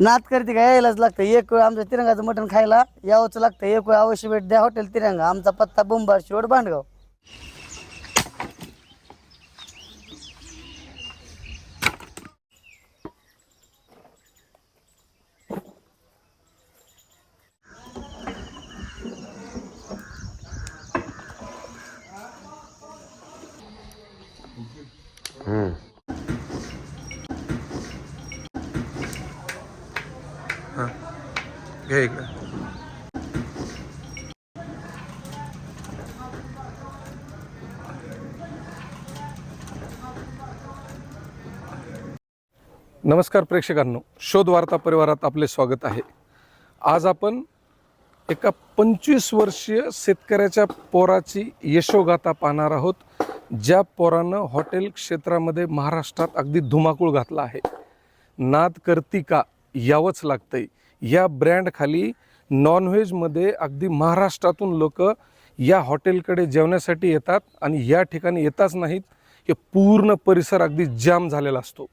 नात करते काय यायलाच लागतं. एक वेळ आमच्या तिरंगाचं मटण खायला यावंच लागतं. एक वेळ अवश्य भेट द्या हॉटेल तिरंगा. आमचा पत्ता बोंबार शिवड भांडगाव. नमस्कार प्रेक्षकांनो शोध वार्ता परिवारात आपले स्वागत आहे. आज आपण एका पंचवीस वर्षीय शेतकऱ्याच्या पोराची यशोगाथा पाहणार आहोत ज्या पोरानं हॉटेल क्षेत्रामध्ये महाराष्ट्रात अगदी धुमाकूळ घातला आहे. नाद करती का यावंच लागतंय. या ब्रँडखाली नॉनव्हेजमध्ये अगदी महाराष्ट्रातून लोक या हॉटेलकडे जेवण्यासाठी येतात आणि या ठिकाणी येताच नाहीत हे पूर्ण परिसर अगदी जाम झालेला असतो.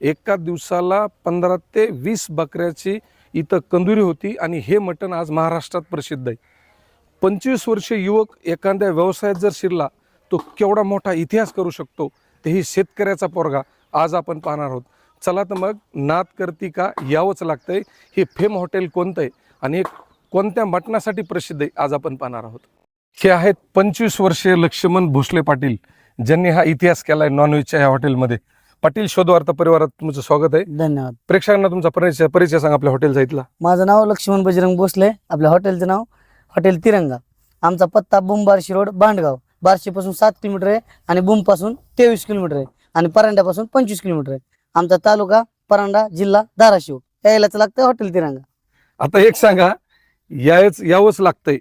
एका दिवसाला पंधरा ते वीस बकऱ्याची इथं कंदुरी होती आणि हे मटण आज महाराष्ट्रात प्रसिद्ध आहे. पंचवीस वर्षीय युवक एखाद्या व्यवसायात जर शिरला तो केवढा मोठा इतिहास करू शकतो? तेही शेतकऱ्याचा पोरगा. आज आपण पाहणार आहोत. चला तर मग नात करती का यावंच लागतंय. हे फेम हॉटेल कोणतं आहे? आणि कोणत्या मटणासाठी प्रसिद्ध आहे? आज आपण पाहणार आहोत. हे आहेत पंचवीस वर्षीय लक्ष्मण भोसले पाटील. ज्यांनी हा इतिहास केलाय नॉनव्हेजच्या या हॉटेलमध्ये. पाटील शोधवार्ता परिवारात तुमचं स्वागत आहे. धन्यवाद. प्रेक्षकांना तुमचा परिचय परिचय सांगा आपल्या हॉटेलचा इथला. माझं नाव लक्ष्मण बजरंग भोसले. आपल्या हॉटेलचं नाव हॉटेल तिरंगा. आमचा पत्ता बुंबारशी रोड भांडगाव बार्शीपासून सात किलोमीटर आहे आणि बुमपासून तेवीस किलोमीटर आहे आणि परांड्यापासून पंचवीस किलोमीटर आहे. आमचा तालुका परांडा जिल्हा धाराशिव. यायलाच लागतं हॉटेल तिरंगा. आता एक सांगा यायच यावंच लागतंय.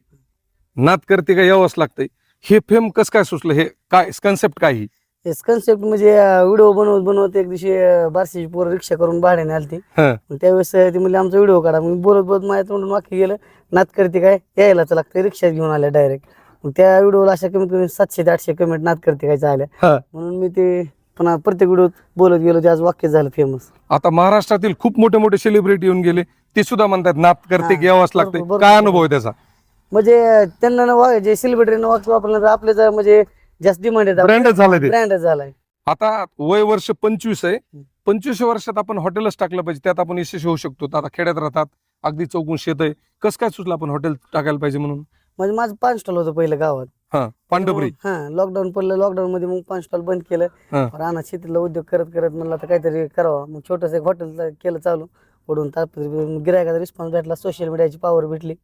नाद करते का यावंच लागतंय. हे फेम कसं काय सुचलं? हे काय कन्सेप्ट काय ही? हेच कन्सेप्ट म्हणजे व्हिडिओ बनवत बनवत एक दिवशी बार्शीची पोरं रिक्षा करून भाड्याने आलती. हं. मग त्यावेळेस ती म्हणजे आमचा व्हिडिओ काढा. मग बोलत बोलत माझ्या तोंडून वाक्य गेलं. नात करते काय? यायलाच लागतं रिक्षात घेऊन आल्या डायरेक्ट मग त्या व्हिडिओला अशा कमीत कमी सातशे ते आठशे कमेंट नात करते काय आल्या हं. म्हणून मी ते पुन्हा प्रत्येक व्हिडिओत बोलत गेलो ते आज वाक्य झालं फेमस आता महाराष्ट्रातील खूप मोठे मोठे सेलिब्रिटी येऊन गेले. ते सुद्धा म्हणतात नाद करते हा, की यावंच बरोबर, लागतंय. बरोबर. काय अनुभव आहे त्याचा? म्हणजे त्यांना ना वा- जे सेलिब्रिटीनं वाक्य वापरलं आपले जर म्हणजे जास्त डिमांड येतात ब्रँडच झालं ते. ब्रँड झालाय. आता वय वर्ष पंचवीस आहे. पंचवीस वर्षात आपण हॉटेलच टाकलं पाहिजे. त्यात आपण यशस्वी होऊ शकतो. आता खेड्यात राहतात. अगदी चौकून शेत आहे. कसं काय सुचलं आपण हॉटेल टाकायला पाहिजे म्हणून? म्हणजे माझं पाच स्टॉल होतं पहिलं गावात. हा पांढरपुरी हा लॉकडाऊन पडलं. लॉकडाऊन मध्ये मग पाच स्टॉल बंद केलं. राणा शेतीतला उद्योग करत करत म्हणलं आता काहीतरी करावं. मग छोटस एक हॉटेल केलं चालू. पडून तात्पुरती गिरायकाचा रिस्पॉन्स भेटला. सोशल मीडियाची पॉवर भेटली.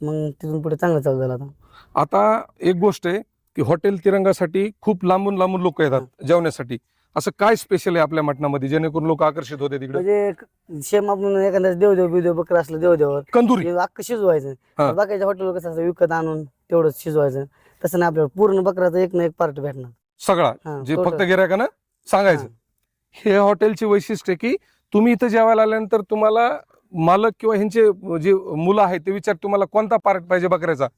मग तिथून पुढे चांगलं चालू झालं आता. आता एक गोष्ट आहे. की हॉटेल तिरंगासाठी खूप लांबून लांबून लोक येतात जेवण्यासाठी. असं काय स्पेशल आहे आपल्या मटणामध्ये जेणेकरून लोक आकर्षित होते तिकडे? म्हणजे सेम आपण एखाद्या देवदेव बिवदेव बकरा असलं देवदेवावर कंदुरी. हे अख्खं शिजवायचं. हा. बाकीच्या हॉटेलवर कसं असतं विकत आणून तेवढंच शिजवायचं. तसं नाही आपल्याला पूर्ण बकराचा एक ना एक पार्ट भेटणार. सगळा? हा, जे total. फक्त गिरायकानं सांगायचं. हे. हॉटेलची वैशिष्ट्य आहे की तुम्ही इथं जेवायला आल्यानंतर तुम्हाला मालक किंवा ह्यांचे जे मुलं आहेत ते विचार तुम्हाला कोणता पार्ट पाहिजे बकऱ्याचा?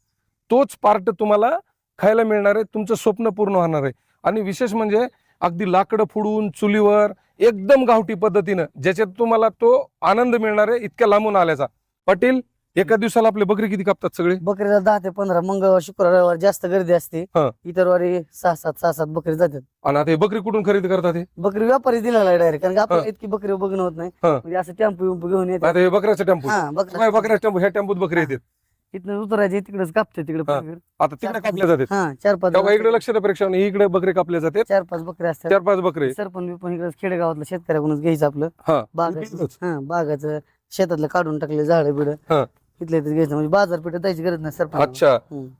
तोच पार्ट तुम्हाला खायला मिळणार आहे तुमचं स्वप्न पूर्ण होणार आहे. आणि विशेष म्हणजे अगदी लाकडं फोडून चुलीवर एकदम गावठी पद्धतीनं ज्याच्यात तुम्हाला तो आनंद मिळणार आहे इतक्या लांबून आल्याचा. पाटील एका दिवसाला आपले बकरी किती कापतात सगळे? बकरीला दहा ते पंधरा मंगळवार शुक्रवार रविवार जास्त गर्दी असते. हा. इतर वारी सहा सात सहा सात बकरी जातात. आणि आता हे बकरी कुठून खरेदी करतात हे? बकरी व्यापारी दिलेला डायरेक्ट कारण की हा. इतकी बकरी बघणं होत नाही. हा. म्हणजे असं टेम्पो विम्पो घेऊन येतात. आता हे बकऱ्याचा टेम्पो. हा काय बकरा बकऱ्या टेम्पो ह्या टेम्पोत बकरी. येतात. इथनं उतरायचे तिकडेच कापते तिकडे हा. आता तिकडे कापल्या जातात. हा चार पाच तेव्हा इकडे बकरी- लक्ष द्या प्रेक्षकांनी इकडे बकरी कापल्या जाते चार पाच बकरी असतात. चार पाच बकरे. सरपंच बिपन इकडे खेडेगावातलं शेतकऱ्याकडूनच घ्यायचं आपलं. हा. बागाचं. हा शेतातलं काढून टाकले झाड बिड. हा. इथल्या इथं घ्यायचं म्हणजे बाजारपेठेत जायची गरज नाही सरपंच. अच्छा.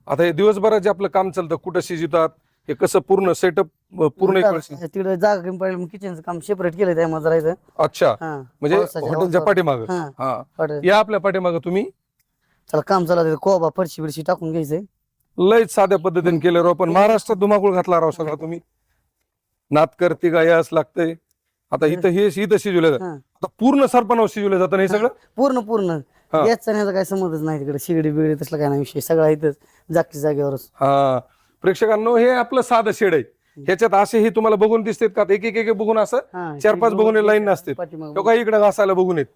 आता हे दिवसभरात जे आपलं काम चालतं कुठं शिजतात हे कसं पूर्ण सेटअप पूर्ण एक वेळेस तिकडे जागा कमी पडेल मग किचनचं काम सेपरेट केलं त्या माझं राहायचं अच्छा. हा. म्हणजे पावसाच्या हॉटेलच्या. पाठीमाग. हा. हा. हॉटेल. या आपल्या पाठीमाग तुम्ही? चला काम चालू. कोबा फरशी बिरशी टाकून घ्यायचंय. लयच साध्या पद्धतीने केलं राव पण महाराष्ट्रात धुमाकूळ घातला राव सगळा तुम्ही. नात करती का यास लागतंय. आता इथं हे इथं शिजवलं जातं. हा. आता पूर्ण सरपणावर शिजवलं जातं ना हे सगळं? पूर्ण पूर्ण. हा. ह्याचा काही संबंधच नाही तिकडे. शिगडी बिगडी तसला काय नाही विषय. सगळा इथंच जागच्या जागेवरच. हा. प्रेक्षकांनो हे आपलं साधं शेड आहे. ह्याच्यात असे हे तुम्हाला बघून दिसतात का? एक एक एक बघून असं? हा, चार पाच बघून लाईन नसते पाठीमागं तो काही इकडे घासायला बघून येत.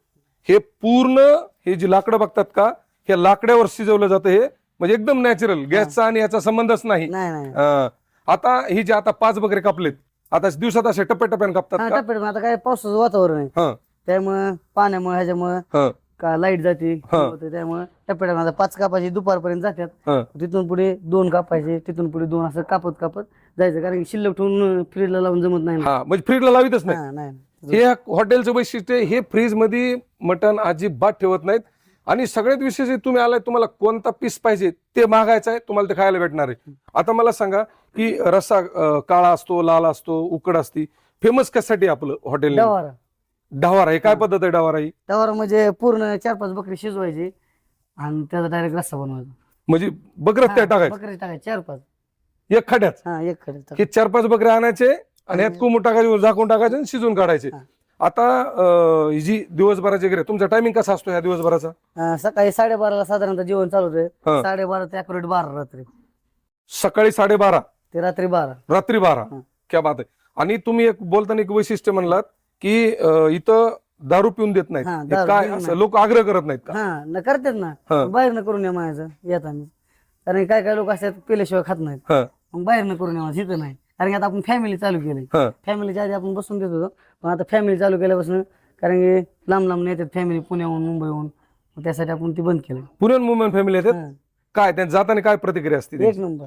हे पूर्ण हे जी लाकडं बघतात का? हे लाकड्यावर शिजवलं जातं हे. म्हणजे एकदम नॅचरल गॅसचा आणि याचा संबंधच नाही. नाही नाही. अं, आता ही जे आता पाच बकरे कापलेत आता दिवसात असे टप्प्याटप्प्याने हा कापतात का? टप्प्यात आता काय पावसाचं वातावरण आहे. हं, त्यामुळं पाण्यामुळे ह्याच्यामुळं का लाइट जाते हा. होते. त्यामुळे टप्प्यात आता पाच कापायचे दुपारपर्यंत जातात. हं. तिथून पुढे दोन कापायचे तिथून पुढे दोन असं कापत कापत जायचं. कारण की शिल्लक ठेवून फ्रीजला लावून जमत नाही ना. हा. म्हणजे फ्रीजला लावितच नाही. हा, नाही. हे हॉटेलचं वैशिष्ट्य आहे, हे फ्रीजमध्ये मटण अजिबात ठेवत नाहीत. आणि सगळ्यात विशेष तुम्ही आलाय तुम्हाला कोणता पीस पाहिजे ते मागायचं आहे तुम्हाला ते खायला भेटणार आहे. आता मला सांगा की रस्सा काळा असतो लाल असतो उकड असती फेमस कशासाठी आपलं हॉटेल डवारा. डवारा हे काय पद्धत आहे डवारा ही? डवारा म्हणजे पूर्ण चार पाच बकरी शिजवायची आणि त्याचा डायरेक्ट रस्सा बनवायचा. म्हणजे बकरच त्या हा, टाकायचं? बकरी टाकायची चार पाच एक खड्याच हा एक हे चार पाच बकरे आणायचे आणि यात कोंबून टाकायचे झाकून टाकायचे आणि शिजवून काढायचे. हा. आता अं, जी दिवसभराची गिरे तुमचा टायमिंग कसा असतो ह्या दिवसभराचा? सकाळी साडेबाराला साधारणतः जेवण चालू हा. होते साडेबारा ते अकराट बारा रात्री. सकाळी साडेबारा? ते रात्री बारा. रात्री बारा? हा. क्या बात आहे. आणि तुम्ही एक बोलताना एक वैशिष्ट्य म्हणलात की अं, इथं दारू पिऊन देत नाहीत. हा, हे दारू काय पिऊन असं नाही. लोक आग्रह करत नाहीत का? हा न करतात ना. बाहेर न करून या माझं येताना. कारण काय काय लोक असतात पेल्याशिवाय खात नाहीत. हा, मग बाहेर न करून इथं नाही. कारण की आता आपण फॅमिली चालू केली हा. फॅमिलीच्या आधी आपण बसून देत होतो. पण आता फॅमिली चालू केल्यापासून कारण की लांब लांब येतात फॅमिली पुण्याहून मुंबईहून. मग त्यासाठी आपण ती बंद केलं पुण्याहून मुंबई फॅमिली येतात? हा. काय त्यांच्या जाताना काय प्रतिक्रिया असते एक? नंबर.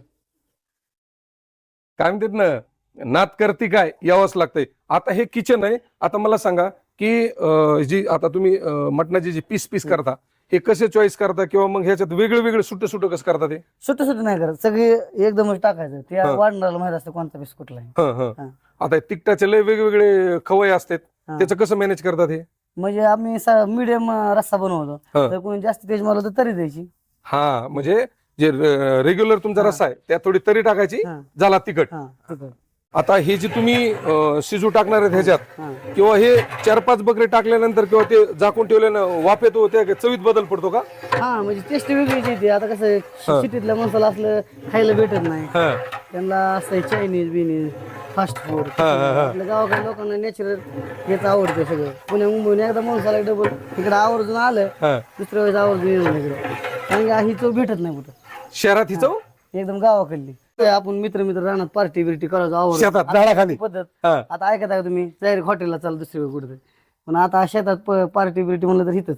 काय म्हणतात ना नात करती काय यावंच लागतंय. आता हे किचन आहे. आता मला सांगा की अं, जी आता तुम्ही अं, मटणाची जी पीस पीस करता हे कसे चॉईस करता किंवा मग ह्याच्यात वेगळे वेगळे सुट्टे सुट्टे कसं करता ते सुट्ट सुट्ट नाही करत सगळी एकदमच टाकायचं ते हा. वाढणारा माहीत असतं कोणता पीस कुठला आहे हं, हं. हा. आता हे तिकटाचे लय वेगवेगळे खवय असतात हा. त्याचं कसं मॅनेज करतात हे म्हणजे आम्ही मिडियम रस्सा बनवतो हा. तर कोणी जास्त तेज मला तर तरी द्यायची हा म्हणजे जे रेग्युलर तुमचा हा. रस्सा आहे त्यात थोडी तरी टाकायची हा झाला तिखट हा ठीक आहे. आता हे जे तुम्ही अं, शिजू टाकणार आहेत ह्याच्यात किंवा हे चार पाच बकरे टाकल्यानंतर किंवा ते झाकून ठेवल्यानं वाफ येतो त्या चवीत बदल पडतो का? हा म्हणजे टेस्ट वेगळीच येते. आता कसं आहे, माणसाला असलं खायला भेटत नाही. हा. त्यांना असं चायनीज बिनीज फास्ट फूड. आपल्या गावाकडे लोकांना नॅचरल हेच आवडतं सगळं. पुण्या मुंबईने एकदा माणसाला डबल इकडे आवर्जून आलं हा. दुसऱ्या वेळेस आवर्जून येऊन इकडे. कारण की ही तो भेटत नाही कुठं. शहरात ही चव? एकदम गावाकडली. आपण मित्र मित्र राहणार पार्टी बिर्टी करायचो आवड शेतात झाडाखाली. पद्धत. हा. आता ऐकत आहे का तुम्ही डायरेक्ट हॉटेलला चाल दुसरी कुठे पण आता शेतात पार्टी बिर्टी म्हणलं तर इथंच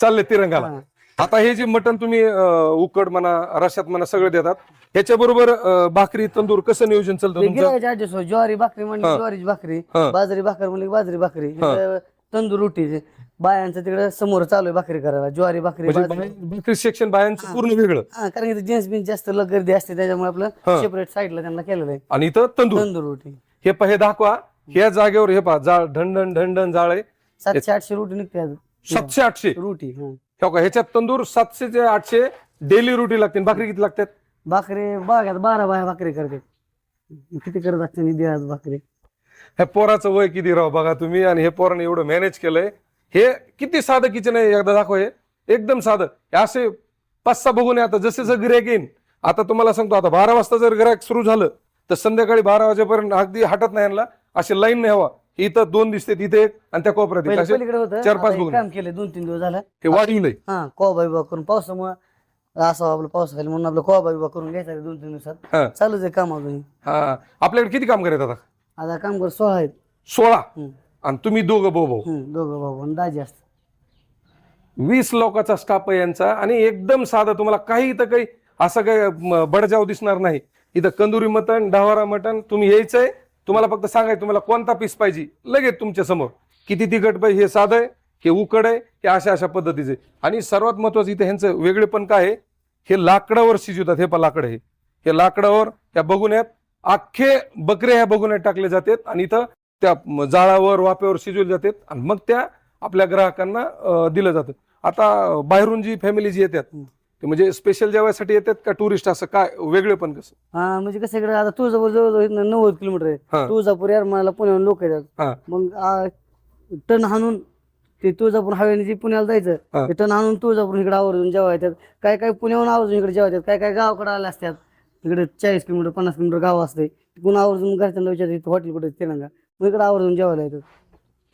चालले तिरंगाला. हा. आता हे जे मटण तुम्ही अं, उकड म्हणा रश्यात म्हणा सगळं देतात ह्याच्या बरोबर भाकरी तंदूर कसं नियोजन चालतं ते तुमचं? गिरायचे ऍडजस्ट ज्वारी भाकरी म्हणली हा. ज्वारीची भाकरी हा. बाजरी भाकर म्हणली की बाजरी भाकरी हा. तंदूर रोटी बायांचं तिकडे समोर चालू आहे भाकरी करायला ज्वारी भाकरी म्हणजे बाजरी. बाहेर भाकरी सेक्शन बायांचं पूर्ण वेगळं. हा, कारण की जेंट्स बिन जास्त ल- गर्दी असते त्याच्यामुळे आपलं. सेपरेट साईडला त्यांना केलेलं आहे. आणि इथं तंदूर. तंदूर रोटी. हे पहा हे दाखवा ह्या जागेवर हे पहा जाळ ढंढण ढंढण जाळ आहे. सातशे आठशे रोटी निघते आज. सातशे आठशे. रोटी हा. हो का ह्याच्यात तंदूर सातशे ते आठशे डेली रोटी लागते भाकरी किती लागतात? भाकरी बागात बारा बाया भाकरी करते. किती करत असते निधी आज भाकरी. ह्या पोराचं वय किती राव बघा तुम्ही आणि हे पोराने एवढं मॅनेज केलंय. हे किती साधं किचन आहे एकदा दाखव हे. एकदम साधं. असे पाच सहा बघून आता. जसे जसं गिऱ्हाईक येईन आता तुम्हाला सांगतो आता बारा वाजता जर गिऱ्हाईक सुरू झालं तर संध्याकाळी बारा वाजेपर्यंत अगदी हटत नाही यांना. असे लाईन नाही हवा इथं दोन दिसते तिथे एक आणि त्या कोपऱ्यात एक. असे चार पाच बघून. काम केले दोन तीन दिवस झालं. हे वाढलंय हा कोबा बिबा करून पावसामुळे असं आपलं पाऊस खाली म्हणून आपलं कोबा बिबा करून घ्यायचा दोन तीन दिवसात. चालूच आहे काम अजून. हा. आपल्याकडे किती काम करायचं आता? आता काम कर सोळा आहेत. सोळा? हम्म. आणि तुम्ही दोघं भाऊ भाऊ. दोघं भाऊ आणि दाजी असतात वीस लोकांचा स्टाफ आहे यांचा आणि एकदम साधं तुम्हाला काही इथं काही असं काही म, बडजाव दिसणार नाही. इथं कंदुरी मटण डहावारा मटण तुम्ही यायचंय तुम्हाला फक्त सांगायचं तुम्हाला कोणता पीस पाहिजे लगेच तुमच्यासमोर. किती तिखट पाहिजे हे साधं आहे हे उकड आहे हे अशा अशा पद्धतीचे आणि सर्वात महत्वाचं इथं ह्यांचं वेगळेपण काय आहे हे लाकडावर शिजवतात हे पण लाकड आहे हे लाकडावर ह्या बघुन्यात अख्खे बकरे ह्या बघुन्यात टाकले जातात आणि इथं त्या जाळावर वाप्यावर शिजवले जातात आणि मग त्या आपल्या ग्राहकांना दिलं जातं. आता बाहेरून जी फॅमिली जी येतात. ते म्हणजे स्पेशल जेवायसाठी येतात का टुरिस्ट असं? काय वेगळे पण कसं? हा म्हणजे कसं इकडे आता तुळजापूर जवळ नव्वद किलोमीटर आहे. तुळजापूर यार मला पुण्याहून लोक. येतात. मग टन हाणून ते तुळजापूर हवेने जे पुण्याला. जायचं ते टन हाणून तुळजापूर इकडे आवर्जून जेव्हा येतात काय काय पुण्याहून आवर्जून इकडे जेव्हा येतात काय काय गावाकडे आले असतात. इकडे चाळीस किलोमीटर पन्नास किलोमीटर गाव असते तिकडून आवर्जून घरच्यांना विचारतात हॉटेल कुठे तेलंगा मग इकडे आवर्जून जेवायला येतात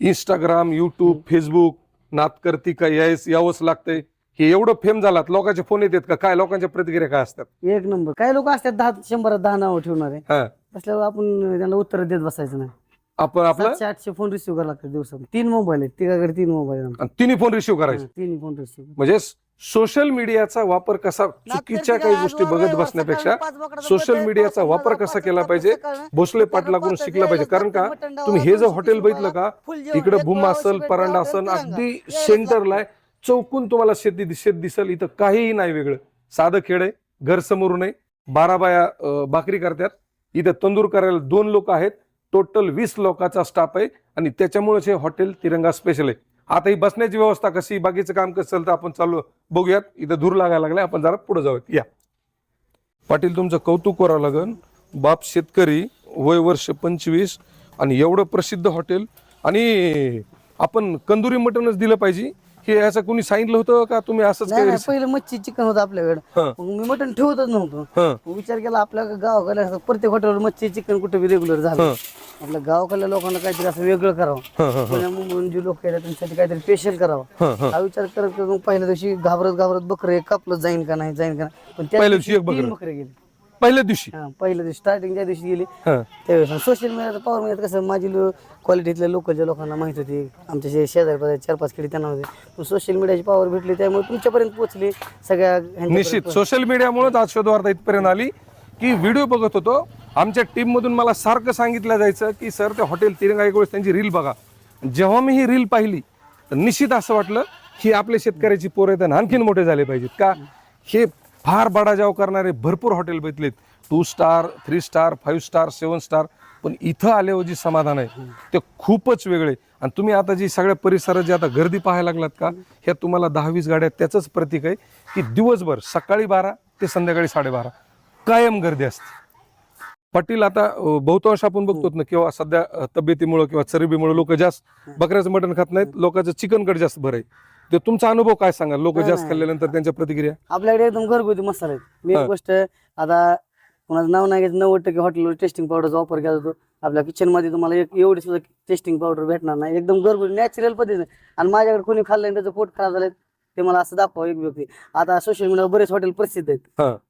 इंस्टाग्राम युट्यूब फेसबुक नात करती का यायस यावंच लागतंय. हे एवढं फेम झालात लोकांचे फोन येतात का? काय लोकांच्या प्रतिक्रिया काय असतात? एक नंबर. काही लोक असतात दहा शंभरात दहा नावं ठेवणारे हा. असल्यावर आपण त्यांना उत्तर देत बसायचं नाही. आपण आपलं? सातशे आठशे फोन रिसिव्ह करायला लागतात दिवसात तीन मोबाईल आहेत. तिघाकडे तीन मोबाईल आणि तिन्ही फोन रिसिव्ह करायचे? तीन फोन रिसिव्ह म्हणजे सोशल मीडियाचा वापर कसा चुकीच्या काही गोष्टी बघत बसण्यापेक्षा सोशल मीडियाचा वापर कसा केला पाहिजे? भोसले पाटलाकडून शिकला पाहिजे. कारण का? तुम्ही हे जर हॉटेल बघितलं का? इकडे भूम असल परांडा असल अगदी सेंटरला आहे चौकून तुम्हाला शेती शेत दिसल. इथं काहीही नाही वेगळं. साधं खेळ आहे घर समोरून आहे. बारा बाया भाकरी करतात. इथं तंदूर करायला दोन लोक आहेत. टोटल वीस लोकांचा स्टाफ आहे. आणि त्याच्यामुळेच हे हॉटेल तिरंगा स्पेशल आहे. आता ही बसण्याची व्यवस्था कशी बाकीचं काम कसं चालतं? आपण चालू बघूयात. इथं धूर लागायला लागलाय. आपण जरा पुढे जाऊयात. या. पाटील तुमचं कौतुक करावं लागन. बाप शेतकरी वय वर्ष पंचवीस आणि एवढं प्रसिद्ध हॉटेल. आणि आपण कंदुरी मटनच दिलं पाहिजे. हे याचं कोणी सांगितलं होतं का? तुम्ही असंच नाही काही नाही, पहिलं मच्छी चिकन होतं आपल्याकडे. हं. मग मी मटण ठेवतच नव्हतो. हं, मग विचार केला आपल्या गावाकडे असं प्रत्येक हॉटेलवर मच्छी चिकन कुठे बी रेग्युलर झालं. हं, आपल्या गावाकडल्या लोकांना काहीतरी असं वेगळं करावं. हं, पुण्या मुंबईहून जे लोक येतात त्यांच्यासाठी काहीतरी स्पेशल करावं. हं, हं. हा विचार करत करत मग पहिल्या दिवशी घाबरत घाबरत बकरे कापलं जाईन का नाही जाईन का नाही. पण त्या पहिल्या दिवशी तीन. बकरे गेले. पहिल्या दिवशी? हा पहिल्या दिवशी. स्टार्टिंग ज्या दिवशी गेली हं, त्यावेळेस सोशल मीडियाचा पॉवर मीडियात कसं माझी क्वालिटीतल्या लोकलच्या लोकांना माहीत होती आमच्या शे- शेजारी पाजारी चार पाच खेळी त्यांना होते. सोशल मीडियाची पॉवर भेटली त्यामुळे तुमच्यापर्यंत पोहोचली सगळ्या ह्यांच्यापर्यंत निश्चित. सोशल मीडियामुळेच आज शोधवार्ता इथपर्यंत आली की व्हिडिओ बघत होतो. आमच्या टीम मधून मला सारखं सांगितलं जायचं की सर ते हॉटेल तिरंगा एक वेळेस त्यांची रील बघा. जेव्हा मी ही रील पाहिली तर निश्चित असं वाटलं की आपल्या शेतकऱ्याची पोरं आहेत आणि आणखीन मोठे झाले पाहिजेत का? हे फार बडाजाव करणारे भरपूर हॉटेल बघितलेत two star three star five star seven star. पण इथं आल्यावर जी समाधान आहे ते खूपच वेगळे आणि तुम्ही आता जी सगळ्या परिसरात जी आता गर्दी पाहायला लागलात का ह्या तुम्हाला दहा वीस गाड्या त्याचंच प्रतीक आहे की दिवसभर सकाळी बारा ते संध्याकाळी साडेबारा कायम गर्दी असते. पाटील आता बहुतांश आपण बघतो ना किंवा सध्या तब्येतीमुळे किंवा चरबीमुळे लोक जास्त बकऱ्याचं मटण खात नाहीत लोकांचं चिकनकडे जास्त भर आहे. ते तुमचा अनुभव काय सांगा लोक नाही, जास्त नाही. खाल्ल्यानंतर त्यांच्या प्रतिक्रिया? आपल्याकडे एकदम घरगुती मसाले आहेत मी हा. एक गोष्ट आता कोणाचं नाव नाही घ्यायचं नव्वद टक्के हॉटेलवर टेस्टिंग पावडरचा वापर केला जातो. आपल्या किचनमध्ये तुम्हाला एक एवढी सुद्धा टेस्टिंग पावडर भेटणार नाही. एकदम घरगुती नॅचरल पद्धतीने. आणि माझ्याकडे कोणी खाल्लं आणि त्याचं पोट खराब झालं ते मला असं दाखवा एक व्यक्ती. आता सोशल मीडियावर बरेच हॉटेल प्रसिद्ध आहेत.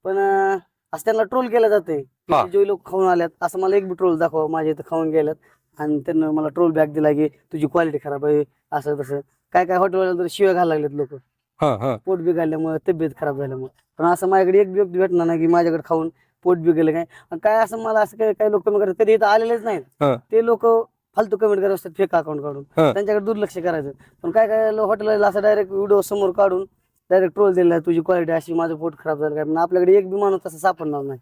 पण अं, असं त्यांना ट्रोल केलं जाते हा. जे लोक खाऊन आल्यात असं मला एक बी ट्रोल दाखवा माझ्या इथं खाऊन गेल्यात. आणि त्यांना मला ट्रोल बॅक दिला की तुझी क्वालिटी खराब आहे असं तसं. काय काय हॉटेलवाले तर शिव्या घालायला लागलेत लोक. हा हा. पोट बिघडल्यामुळे तब्येत खराब झाल्यामुळे. पण असं माझ्याकडे एक व्यक्ती भेटणार नाही की माझ्याकडे खाऊन पोट बिघडलं काय. आणि काय असं मला असं काय काही लोक कमी करतात कधी इथं आलेलेच हा. नाहीत ते लोक फालतू कमेंट करत असतात फेक अकाउंट काढून. हा. त्यांच्याकडे दुर्लक्ष करायचं. पण काय काय हॉटेलला असं डायरेक्ट व्हिडिओ समोर काढून डायरेक्ट ट्रोल दिला तुझी क्वालिटी अशी माझं पोट खराब झालं काय. पण आपल्याकडे एक बी माणूस तसं सापडणार नाही.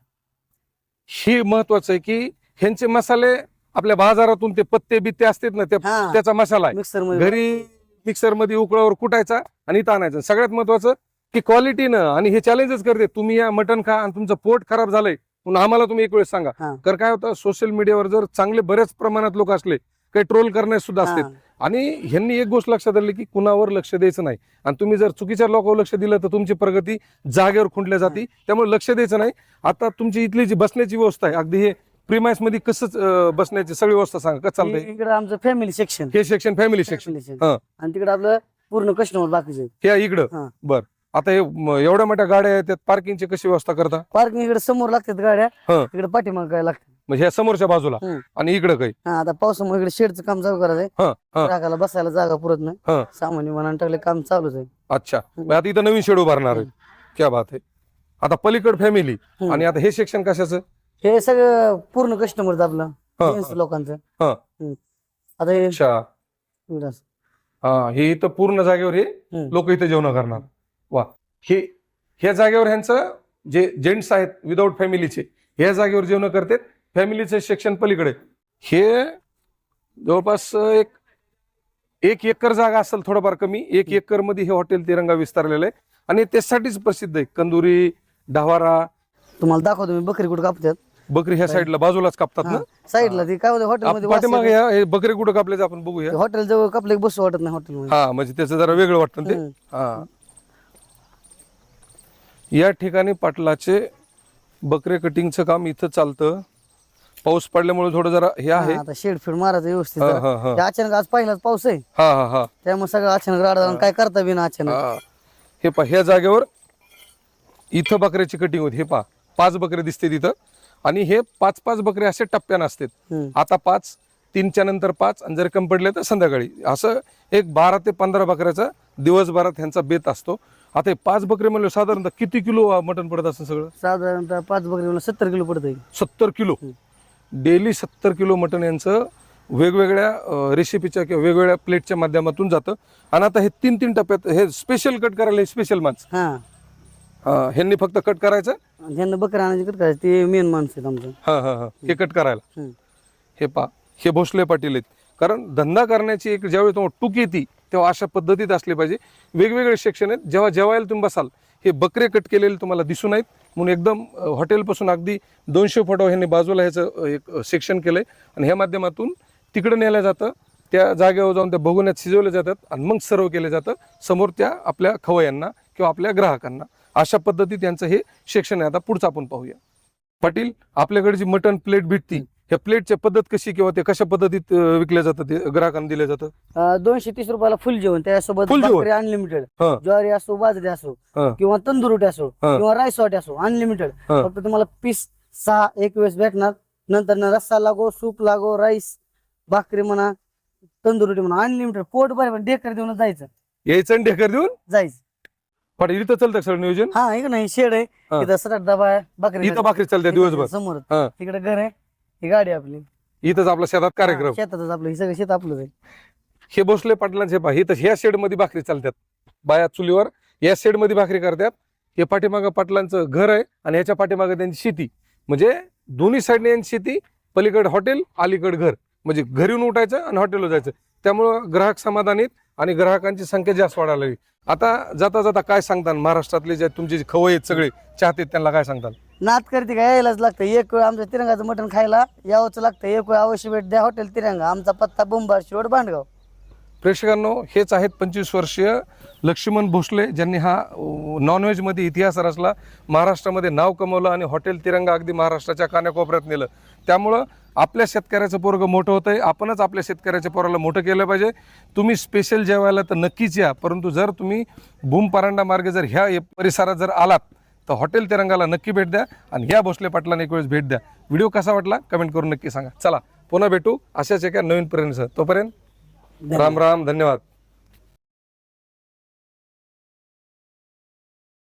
हे महत्वाचं आहे की ह्यांचे मसाले आपल्या बाजारातून ते पत्ते बित्ते असतात ना त्या- हा. त्याचा मसाला आहे. मिक्सरमध्ये घरी मिक्सरमध्ये उकळावर कुटायचा आणि इथं आणायचं. सगळ्यात महत्वाचं की क्वालिटीनं आणि हे चॅलेंजच करते. तुम्ही या मटन खा आणि तुमचं पोट खराब झालंय म्हणून आम्हाला तुम्ही एक वेळेस सांगा. तर काय होतं सोशल मीडियावर जर चांगले बरेच प्रमाणात लोक असले काही ट्रोल करणारे सुद्धा असतात हा. आणि ह्यांनी एक गोष्ट लक्षात आली की कुणावर लक्ष द्यायचं नाही. आणि तुम्ही जर चुकीच्या लोकांवर लक्ष दिलं तर तुमची प्रगती जागेवर खुंटल्या जाते. त्यामुळे लक्ष द्यायचं नाही. आता तुमची इथली जी बसण्याची व्यवस्था आहे अगदी हे प्रिमाइसमध्ये कसं बसण्याची सगळी व्यवस्था सांगा कसं चालतंय? इकडे आमचं फॅमिली सेक्शन हे सेक्शन फॅमिली सेक्शन हा. आणि तिकडे आपलं पूर्ण कस्टमर बाकीचे. हे इकडं. बर. आता हे एवढ्या मोठ्या गाड्या आहेत त्यात पार्किंगची कशी व्यवस्था करता? पार्किंग इकडे समोर लागतात गाड्या. इकडे पाठीमाग काय लागतात म्हणजे ह्या समोरच्या बाजूला. आणि इकडं काही? आता पावसामुळे इकडे शेडचं काम चालू करायचंय. बसायला जागा पुरत नाही. सामान्य मनाने टाकले काम चालूच आहे. अच्छा. आता इथं नवीन शेड उभारणार आहे. क्या बात आहे. आता पलीकड फॅमिली. आणि आता हे सेक्शन कशाचं? हे सगळं पूर्ण कस्टमर आपलं. हा, लोकांचं. हा. हम्म. आता हे अच्छा. हा हे इथं पूर्ण जागेवर हे हम्म. लोक इथे जेवण करणार. वा. हे ह्या जागेवर ह्यांचं जे जेंट्स आहेत विदाऊट फॅमिलीचे ह्या जागेवर जेवण करतात फॅमिलीचं सेक्शन पलीकडे. हे जवळपास एक एक एकर जागा असेल थोडंफार कमी एक एकरमध्ये हे हॉटेल तिरंगा विस्तारलेलं आहे. आणि त्यासाठीच प्रसिद्ध आहे. कंदुरी डहावारा तुम्हाला दाखवतो मी बकरी कुठं कापतात बकरी ह्या साईडला बाजूलाच कापतात ना? साईडला ते काय होतं हॉटेलमध्ये हे बकरी कुठं कापल्याचं आपण बघूया. हॉटेल जवळ कापलं बसू वाटत नाही हॉटेलमध्ये हा म्हणजे त्याचं जरा वेगळं वाटतं ना ते. हा. या ठिकाणी पाटलाचे बकरे कटिंगचं काम इथं चालतं. पाऊस पडल्यामुळे थोडं जरा हे आहे. हा, आता शेड फिड मारायचं व्यवस्थित हा, जरा. हा, हा. ते अचानक आज पहिलाच पाऊस आहे. हा हा हा. त्यामुळे सगळं अचानक राडा. काय करता बी ना अचानक. हा. हे पा ह्या जागेवर इथं बकऱ्याची कटिंग होती. हे पा पाच बकरे दिसते तिथं. आणि हे पाच पाच बकरे असे टप्प्यानं असतात. आता पाच तीनच्या नंतर पाच आणि जर कमी पडले तर संध्याकाळी. असं एक बारा ते पंधरा बकऱ्याचा दिवसभरात ह्यांचा बेत असतो. आता हे पाच बकरे म्हणलं साधारणतः किती किलो मटण पडत असं सगळं? साधारणतः पाच बकरी सत्तर किलो पडत सत्तर किलो. डेली सत्तर किलो मटण यांचं वेगवेगळ्या रेसिपीच्या किंवा वेगवेगळ्या प्लेटच्या माध्यमातून जातं. आणि आता हे तीन तीन टप्प्यात हे स्पेशल कट करायला स्पेशल माणसं. हा ह्यांनी फक्त कट करायचं? आणि ज्यांना बकऱ्या आणायची कट करायची. ते मेन माणसं आहेत आमचं. हा हा हा. हे कट करायला. हम्म. हे पा हे भोसले पाटील आहेत. कारण धंदा करण्याची एक ज्यावेळी तुम्हाला टूक येते तेव्हा अशा पद्धतीत असली पाहिजे. वेगवेगळे सेक्शन आहेत. जेव्हा जेवायला तुम्ही बसाल हे बकरे कट केलेले तुम्हाला दिसून आहेत म्हणून एकदम अ, हॉटेलपासून अगदी दोनशे फुटावर ह्यांनी बाजूला ह्याचं अ, एक सेक्शन केलंय. आणि ह्या माध्यमातून तिकडं नेलं जातं त्या जागेवर जाऊन त्या बघुण्यात शिजवले जातात आणि मग सर्व केले जातं. समोर त्या आपल्या खवयांना किंवा आपल्या ग्राहकांना. अशा पद्धतीत यांचं हे सेक्शन आहे. आता पुढचं आपण पाहूया. पाटील आपल्याकडे जी मटन प्लेट भेटती ह्या प्लेटच्या पद्धत कशी किंवा ते कशा पद्धतीत अं, विकल्या जातं ते ग्राहकांना दिलं जातं अं, दोनशे तीस रुपयाला फुल जेवण त्यासोबत Full जेवण? बकरी अनलिमिटेड हा. ज्वारी असो बाजरी असो हा. किंवा तंदुरुटी असो हा. किंवा राईस वाटे असो अनलिमिटेड हा. फक्त तुम्हाला पीस सहा एक वेळेस भेटणार. नंतर ना रस्सा लागो सूप लागो राईस भाकरी म्हणा तंदुरुटी म्हणा अनलिमिटेड पोट पण डेकर देऊन जायचं. यायचं आणि ढेकर देऊन? जायचं. पाटील इथं चालतं का सगळं नियोजन? हा इकडे नाही शेड आहे. हा. इथं सटाट डबा आहे भाकरी इथं भाकरी चालते दिवसभर. समोर. हा. तिकडे घर आहे ही गाडी आहे आपली. इथंच आपल्या शेतात कार्यक्रम. हा, शेतातच आपलं हे सगळं शेत आपलं आहे. हे भोसले पाटलांचे पहा इथं ह्या शेडमध्ये भाकरी चालतात बाया चुलीवर या शेडमध्ये भाकरी करतात हे पाठीमागं पाटलांचं घर आहे आणि ह्याच्या पाठीमागं त्यांची शेती. म्हणजे दोन्ही साईडने यांची शेती पलीकडे हॉटेल अलीकडे घर. म्हणजे घरी येऊन उठायचं आणि हॉटेलवर जायचं. त्यामुळं ग्राहक समाधानीत आणि ग्राहकांची संख्या जास्त वाढायला लागली आता जाता जाता काय सांगतात महाराष्ट्रातले जे तुमचे जे खवय आहेत सगळे चाहते त्यांना काय सांगतात नात करते का? यायलाच लागतं. एक वेळ आमचं तिरंगाचं मटण खायला यावंच लागतं. एक वेळ अवश्य भेट द्या हॉटेल तिरंगा. आमचा पत्ता बोंबारशी रोड भांडगाव. प्रेक्षकांनो हेच आहेत पंचवीस वर्षीय लक्ष्मण भोसले. ज्यांनी हा नॉनव्हेजमध्ये इतिहास रचला. महाराष्ट्रामध्ये नाव कमवलं आणि हॉटेल तिरंगा अगदी महाराष्ट्राच्या कान्याकोपऱ्यात नेलं. त्यामुळं आपल्या शेतकऱ्याचं पोरगं मोठं होतंय. आपणच आपल्या शेतकऱ्याच्या पोराला मोठं केलं पाहिजे. तुम्ही स्पेशल जेवायला तर नक्कीच या. परंतु जर तुम्ही भूम परांडा मार्गे जर ह्या परिसरात जर आलात तर हॉटेल तिरंगाला नक्की भेट द्या आणि ह्या भोसले पाटलांना एक वेळेस भेट द्या. व्हिडिओ कसा वाटला? कमेंट करून नक्की सांगा. चला पुन्हा भेटू अशाच एका नवीन प्रेरणेसह. तोपर्यंत राम राम धन्यवाद.